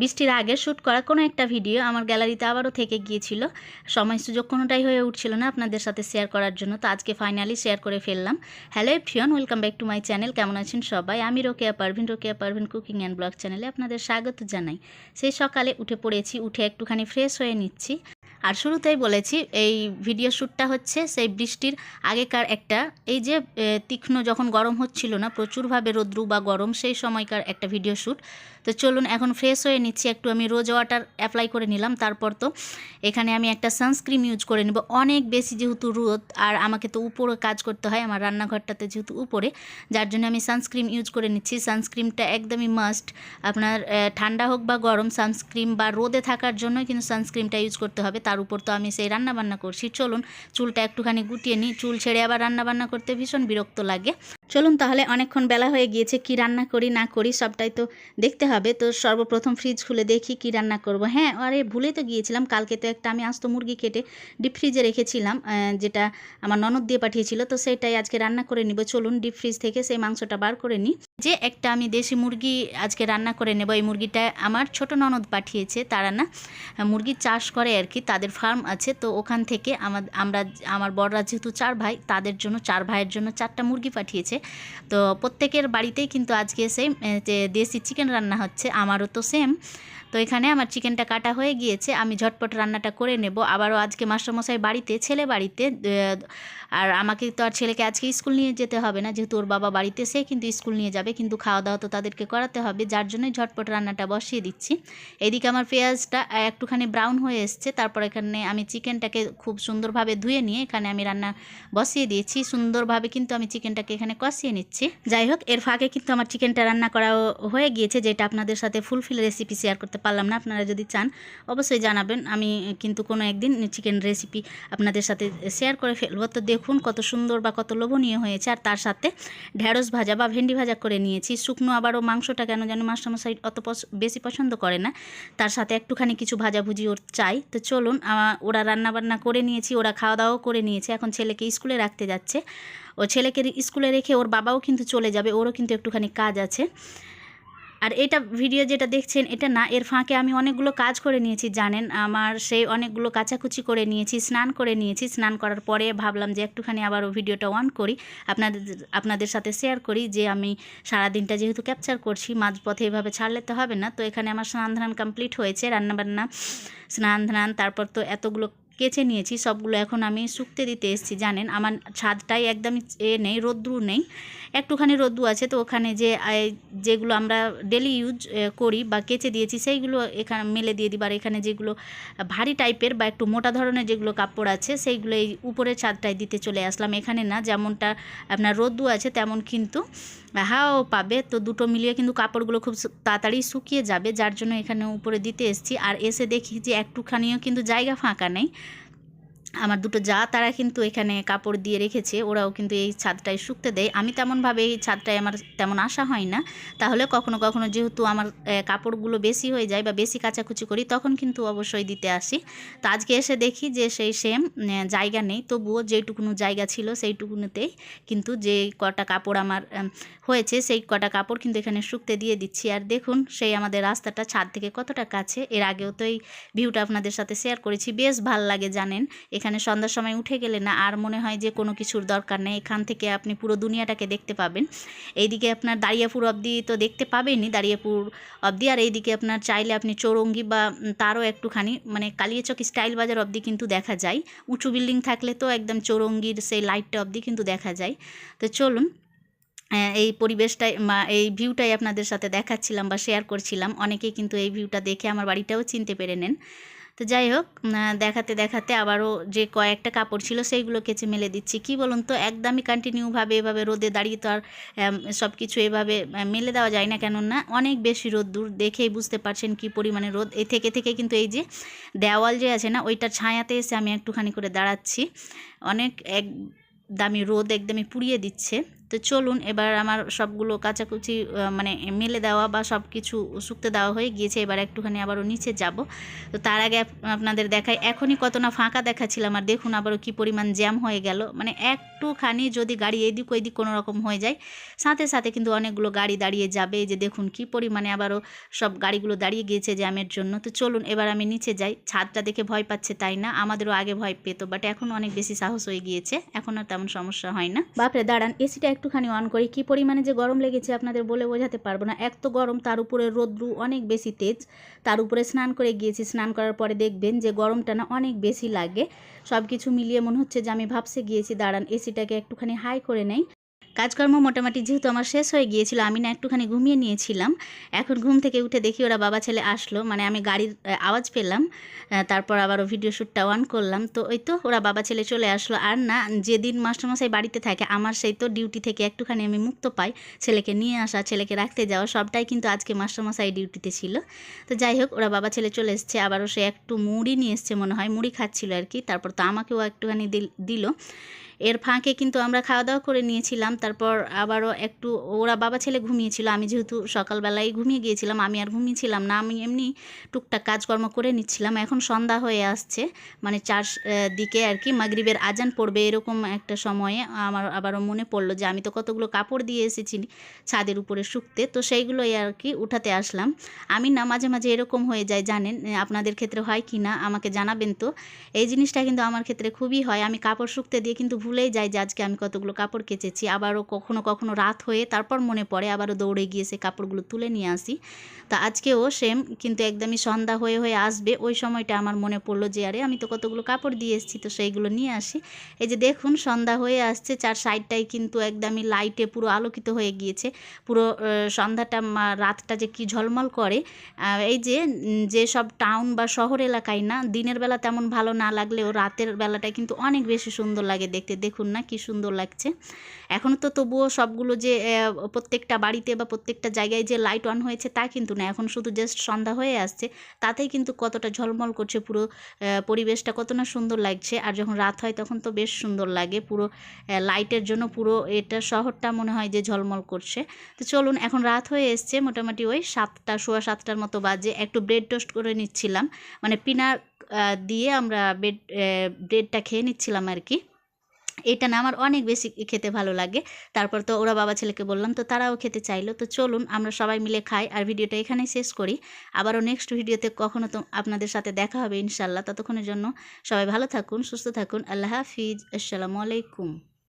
বৃষ্টির আগে শ্যুট করা কোনো একটা ভিডিও আমার গ্যালারিতে আবারও থেকে গিয়েছিল। সময় সুযোগ কোনোটাই হয়ে উঠছিল না আপনাদের সাথে শেয়ার করার জন্য। তো আজকে ফাইনালি শেয়ার করে ফেললাম। Hello everyone welcome back to my channel কেমন আছেন সবাই? আমি Rokeya Parvin. Rokeya Parvin cooking and blog চ্যানেলে আপনাদের স্বাগত জানাই। সেই সকালে উঠে পড়েছি, উঠে একটুখানি ফ্রেশ হয়ে নিচ্ছি। আর শুরুতেই বলেছি, এই ভিডিও শ্যুটটা হচ্ছে সেই বৃষ্টির আগেকার একটা, এই যে তীক্ষ্ণ যখন গরম হচ্ছিল না, প্রচুরভাবে রোদ্রু বা গরম সেই সময়কার একটা ভিডিও শ্যুট তো চলুন এখন ফ্রেশ হয়ে নিচ্ছি, একটু আমি রোজ ওয়াটার অ্যাপ্লাই করে নিলাম, তারপর তো এখানে আমি একটা সানস্ক্রিন ইউজ করে নেব। অনেক বেশি যেহেতু রোদ, আর আমাকে তো উপরে কাজ করতে হয়, আমার রান্নাঘরটাতে যেহেতু উপরে, যার জন্য আমি সানস্ক্রিন ইউজ করে নিচ্ছি। সানস্ক্রিনটা একদমই মাস্ট আপনার ঠান্ডা হোক বা গরম সানস্ক্রিন বা রোদে থাকার জন্যই কিন্তু সানস্ক্রিনটা ইউজ করতে হবে। তার উপর তো আমি সেই রান্নাবান্না করছি। চলুন, চুলটা একটুখানি গুটিয়ে নিই। চুল ছেড়ে আবার রান্না বান্না করতে ভীষণ বিরক্ত লাগে। চলুন তাহলে অনেকক্ষণ বেলা হয়ে গিয়েছে, কি রান্না করি, না করি, সবটাই তো দেখতে হবে। তো সর্বপ্রথম ফ্রিজ খুলে দেখি কি রান্না করব। হ্যাঁ আরে ভুলে তো গিয়েছিলাম, কালকে তো একটা আমি আস্ত মুরগি কেটে ডিপ ফ্রিজে রেখেছিলাম যেটা আমার ননদ দিয়ে পাঠিয়েছিল, তো সেটাই আজকে রান্না করে নিব। চলুন ডিপ ফ্রিজ থেকে সেই মাংসটা বার করে নিই। যে একটা আমি দেশি মুরগি আজকে রান্না করে নেব, এই মুরগিটা আমার ছোট ননদ পাঠিয়েছে, তারা না মুরগি চাষ করে আর কি, তাদের ফার্ম আছে, তো ওখান থেকে আমার আমরা আমার বড়রা যেহেতু চার ভাই, তাদের জন্য, চার ভাইয়ের জন্য চারটা মুরগি পাঠিয়েছে। তো প্রত্যেকের বাড়িতেই কিন্তু আজকে সেম যে দেশি চিকেন রান্না হচ্ছে, আমারও তো সেম তো এখানে আমার চিকেনটা কাটা হয়ে গিয়েছে, আমি ঝটপট রান্নাটা করে নেব। আবারও আজকে মাস্টারমশাই বাড়িতে, ছেলে বাড়িতে আর আমাকে তো আর ছেলেকে আজকে স্কুল নিয়ে যেতে হবে না, যেহেতু ওর বাবা বাড়িতে, সে কিন্তু স্কুল নিয়ে যাবে, কিন্তু খাওয়া দাওয়া তো তাদেরকে করাতে হবে, যার জন্যই ঝটপট রান্নাটা বসিয়ে দিচ্ছি। এদিকে আমার পেঁয়াজটা একটুখানি ব্রাউন হয়ে এসছে, তারপর এখানে আমি চিকেনটাকে খুব সুন্দরভাবে ধুয়ে নিয়ে এখানে আমি রান্না বসিয়ে দিয়েছি। সুন্দরভাবে কিন্তু আমি চিকেনটাকে এখানে কষিয়ে নিচ্ছি। যাই হোক, এর ফাঁকে কিন্তু আমার চিকেনটা রান্না করা হয়ে গিয়েছে, যেটা আপনাদের সাথে ফুলফিল রেসিপি শেয়ার করতে পারলাম না, আপনারা যদি চান, অবশ্যই জানাবেন। আমি কিন্তু কোনো একদিন চিকেন রেসিপি আপনাদের সাথে শেয়ার করে ফেলব। তো দেখুন কত সুন্দর বা কত লোভনীয় হয়েছে, আর তার সাথে ঢ্যাঁড়স ভাজা বা ভেন্ডি ভাজা করে নিয়েছি। শুকনো আবারও মাংসটা কেন যেন মাস্টারমশাই অত বেশি পছন্দ করে না। তার সাথে একটুখানি কিছু ভাজাভুজি ওর চাই। তো চলুন ওরা রান্নাবান্না করে নিয়েছি, ওরা খাওয়া দাওয়াও করে নিয়েছে। এখন ছেলেকে স্কুলে রাখতে যাচ্ছে। ও ছেলেকে স্কুলে রেখে ওর বাবাও কিন্তু চলে যাবে, ওরও কিন্তু একটুখানি কাজ আছে। আর এটা ভিডিও যেটা দেখছেন, এটা না, এর ফাঁকে আমি অনেকগুলো কাজ করে নিয়েছি, জানেন? আমার সেই অনেকগুলো কাচাকুচি করে নিয়েছি, স্নান করে নিয়েছি। স্নান করার পরে ভাবলাম যে একটুখানি আবারও ভিডিওটা অন করি। আপনাদের আপনাদের সাথে শেয়ার করি যে আমি সারাদিনটা যেহেতু ক্যাপচার করছি, মাঝপথে এভাবে ছাড়লে তো হবে না। তো এখানে আমার স্নান ধান কমপ্লিট হয়েছে, রান্নাবান্না স্নান ধান তারপর তো এতগুলো কেচে নিয়েছি, সবগুলো এখন আমি শুকতে দিতে এসেছি, জানেন? আমার ছাদটাই একদমই এ নেই, রোদ্রু নেই। একটুখানি রোদ্দু আছে তো ওখানে যে যেগুলো আমরা ডেলি ইউজ করি বা কেচে দিয়েছি, সেইগুলো এখানে মেলে দিয়ে দিই আর এখানে যেগুলো ভারী টাইপের বা একটু মোটা ধরনের যেগুলো কাপড় আছে, সেইগুলো এই উপরের ছাদটায় দিতে চলে আসলাম। এখানে না যেমনটা আপনার রোদ্দু আছে, তেমন কিন্তু হাওয়াও পাবে। তো দুটো মিলিয়ে কিন্তু কাপড়গুলো খুব তাড়াতাড়ি শুকিয়ে যাবে, যার জন্য এখানে উপরে দিতে এসেছি। আর এসে দেখি যে একটুখানিও কিন্তু জায়গা ফাঁকা নেই। আমার দুটো যা তারা কিন্তু এখানে কাপড় দিয়ে রেখেছে, ওরাও কিন্তু এই ছাদটায় শুকতে দেয়। আমি তেমনভাবে এই ছাদটায় আমার তেমন আশা হয় না। তাহলে কখনো কখনো যেহেতু আমার কাপড়গুলো বেশি হয়ে যায় বা বেশি কাচাকুচি করি, তখন কিন্তু অবশ্যই দিতে আসি। তো আজকে এসে দেখি যে সেই সেম জায়গা নেই। তবুও যেটুকুনো জায়গা ছিল সেইটুকুনোতেই কিন্তু যে কটা কাপড় আমার হয়েছে, সেই কটা কাপড় কিন্তু এখানে শুকতে দিয়ে দিচ্ছি। আর দেখুন, সেই আমাদের রাস্তাটা ছাদ থেকে কতটা কাছে। এর আগেও তো এই ভিউটা আপনাদের সাথে শেয়ার করেছি। বেশ ভালো লাগে জানেন এখানে সন্ধ্যার সময় উঠে গেলে না আর মনে হয় যে কোনো কিছুর দরকার নেই। এখান থেকে আপনি পুরো দুনিয়াটাকে দেখতে পাবেন। এইদিকে আপনার দাঁড়িয়াপুর অবধি তো দেখতে পাবেনই দাঁড়িয়াপুর অবধি। আর এইদিকে আপনার চাইলে আপনি চৌরঙ্গি বা তারও একটুখানি মানে কালিয়াচক স্টাইল বাজার অবধি কিন্তু দেখা যায়। উঁচু বিল্ডিং থাকলে তো একদম চৌরঙ্গির সেই লাইটটা অবধি কিন্তু দেখা যায়। তো চলুন এই পরিবেশটাই এই ভিউটাই আপনাদের সাথে দেখাচ্ছিলাম বা শেয়ার করছিলাম। অনেকেই কিন্তু এই ভিউটা দেখে আমার বাড়িটাও চিনতে পেরে নেন। তো যাই হোক দেখাতে দেখাতে আবারও যে কয়েকটা কাপড় ছিল সেইগুলো কেচে মেলে দিচ্ছি। কি বলুন তো, একদমই কন্টিনিউভাবে এভাবে রোদে দাঁড়িয়ে তো আর সব কিছু এভাবে মেলে দেওয়া যায় না কেননা অনেক বেশি রোদ দূর দেখেই বুঝতে পারছেন কি পরিমাণে রোদ। এই থেকে থেকে কিন্তু এই যে দেওয়াল যে আছে না, ওইটার ছায়াতে এসে আমি একটুখানি করে দাঁড়াচ্ছি। অনেক এক দামি রোদ একদমই পুড়িয়ে দিচ্ছে। তো চলুন এবার আমার সবগুলো কাচাকুচি মানে মেলে দেওয়া বা সব কিছু শুকতে দেওয়া হয়ে গিয়েছে। এবার একটুখানি আবারও নিচে যাব। তো তার আগে আপনাদের দেখাই, এখনই কত না ফাঁকা দেখাচ্ছিলাম আর দেখুন আবারও কি পরিমাণ জ্যাম হয়ে গেল। মানে একটুখানি যদি গাড়ি এদিক ওইদিক কোনো রকম হয়ে যায়, সাথে সাথে কিন্তু অনেকগুলো গাড়ি দাঁড়িয়ে যাবে। যে দেখুন কি পরিমাণে আবারও সব গাড়িগুলো দাঁড়িয়ে গিয়েছে জ্যামের জন্য। তো চলুন এবার আমি নিচে যাই। ছাদটা দেখে ভয় পাচ্ছে তাই না? আমাদেরও আগে ভয় পেতো বাট এখন অনেক বেশি সাহস হয়ে গিয়েছে। এখন আর তেমন সমস্যা হয় না। বাপরে, দাঁড়ান এসিটা একটুখানি অন করি। কি পরিমাণে যে গরম লেগেছে আপনাদের বলে বোঝাতে পারব না। এত গরম, তার উপরে রোদ্রু অনেক বেশি তেজ। তার উপরে স্নান করে গিয়েছি। স্নান করার পরে দেখবেন যে গরমটা না অনেক বেশি লাগে। সব কিছু মিলিয়ে মনে হচ্ছে যে আমি ভাবসে গিয়েছি, দাঁড়ান, এসিটাকে একটুখানি হাই করে নেই। কাজকর্ম মোটামুটি যেহেতু আমার শেষ হয়ে গিয়েছিল, আমি না একটুখানি ঘুমিয়ে নিয়েছিলাম। এখন ঘুম থেকে উঠে দেখি ওরা বাবা ছেলে আসলো মানে আমি গাড়ির আওয়াজ পেলাম তারপর আবারও ভিডিও শ্যুটটা অন করলাম। তো ওই তো ওরা বাবা ছেলে চলে আসলো। আর না, যেদিন মাস্টারমশাই বাড়িতে থাকে, আমার সেই তো ডিউটি থেকে একটুখানি আমি মুক্ত পাই, ছেলেকে নিয়ে আসা, ছেলেকে রাখতে যাওয়া, সবটাই কিন্তু আজকে মাস্টারমশাই ডিউটিতে ছিল। তো যাই হোক, ওরা বাবা ছেলে চলে এসছে, আবারও সে একটু মুড়ি নিয়ে এসছে মনে হয়, মুড়ি খাচ্ছিল আর কি। তারপর তো আমাকেও একটুখানি দিল- এর ফাঁকে কিন্তু আমরা খাওয়া দাওয়া করে নিয়েছিলাম। তারপর আবারও একটু ওরা বাবা ছেলে ঘুমিয়েছিল। আমি যেহেতু সকালবেলায় ঘুমিয়ে গিয়েছিলাম, আমি আর ঘুমিয়েছিলাম না। আমি এমনি টুকটাক কাজকর্ম করে নিচ্ছিলাম। এখন সন্ধ্যা হয়ে আসছে। মানে চার দিকে আর কি মাগরিবের আজান পড়বে এরকম একটা সময়ে আমার আবারও মনে পড়ল যে আমি তো কতগুলো কাপড় দিয়ে এসেছি ছাদের উপরে শুকতে। তো সেইগুলোই আর কি উঠাতে আসলাম। আমি না, মাঝে মাঝে এরকম হয়ে যায়, জানেন? আপনাদের ক্ষেত্রে হয় কি না? আমাকে জানাবেন তো। এই জিনিসটা কিন্তু আমার ক্ষেত্রে খুবই হয়। আমি কাপড় শুকতে দিয়ে কিন্তু ভুলেই যাই যে আজকে আমি কতগুলো কাপড় কেচেছি। আবারও কখনো কখনো রাত হয়ে তারপর মনে পড়ে, আবারও দৌড়ে গিয়ে সে কাপড়গুলো তুলে নিয়ে আসি। তা আজকেও সেম, কিন্তু একদমই সন্ধ্যা হয়ে হয়ে আসবে, ওই সময়টা আমার মনে পড়ল যে, আরে, আমি তো কতগুলো কাপড় দিয়ে এসেছি, তো সেইগুলো নিয়ে আসি। এই যে দেখুন, সন্ধ্যা হয়ে আসছে, চার সাইডটাই কিন্তু একদমই লাইটে পুরো আলোকিত হয়ে গিয়েছে। পুরো সন্ধ্যাটা রাতটা যে কি ঝলমল করে এই যে যে সব টাউন বা শহর এলাকায় না, দিনের বেলা তেমন ভালো না লাগলেও রাতের বেলাটা কিন্তু অনেক বেশি সুন্দর লাগে দেখতে। দেখুন না কি সুন্দর লাগছে। এখনও তো তবুও সবগুলো যে প্রত্যেকটা বাড়িতে বা প্রত্যেকটা জায়গায় যে লাইট অন হয়েছে তা কিন্তু না এখন শুধু জাস্ট সন্ধ্যা হয়ে আসছে তাতেই কিন্তু কতটা ঝলমল করছে পুরো পরিবেশটা কত না সুন্দর লাগছে। আর যখন রাত হয় তখন তো বেশ সুন্দর লাগে পুরো লাইটের জন্য পুরো এটা শহরটা মনে হয় যে ঝলমল করছে। তো চলুন এখন রাত হয়ে এসছে মোটামুটি ওই সাতটা সোয়া সাতটার মতো বাজে। একটু ব্রেড টোস্ট করে নিচ্ছিলাম। মানে আহ, দিয়ে আমরা ব্রেড ব্রেডটা খেয়ে নিচ্ছিলাম আর কি। এটা না আমার অনেক বেশি খেতে ভালো লাগে। তারপর তো ওরা বাবা ছেলেকে বললাম, তো তারাও খেতে চাইলো, তো চলুন আমরা সবাই মিলে খাই। আর ভিডিওটা এখানেই শেষ করি। আবারও নেক্সট ভিডিওতে কখনও তো আপনাদের সাথে দেখা হবে ইনশাল্লাহ ততক্ষণের জন্য সবাই ভালো থাকুন, সুস্থ থাকুন। আল্লাহ হাফিজ। আসসালামু আলাইকুম।